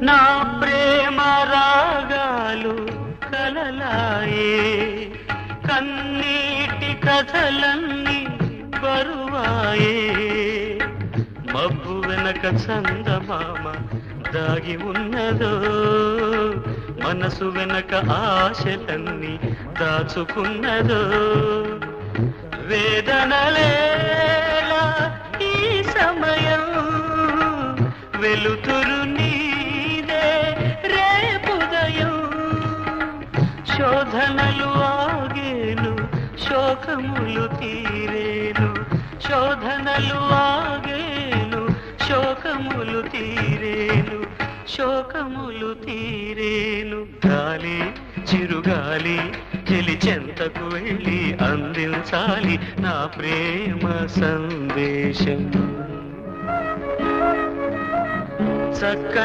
నా ప్రేమ రాగాలు కలలాయే. కన్నీటి కథలన్నీ బరువాయే. మబ్బు వెనక చందమామ దాగి ఉన్నదో. మనసు వెనక ఆశలన్నీ దాచుకున్నదో. వేదనలేలా ఈ సమయం వెలుతురుని శోధనలు ఆగేను శోకములు తీరేను. శోధనలు ఆగేను శోకములు తీరేను శోకములు తీరేను. గాలి చిరుగాలి చెలి చెంతకు వెళ్ళి అందించాలి నా ప్రేమ సందేశం. చక్క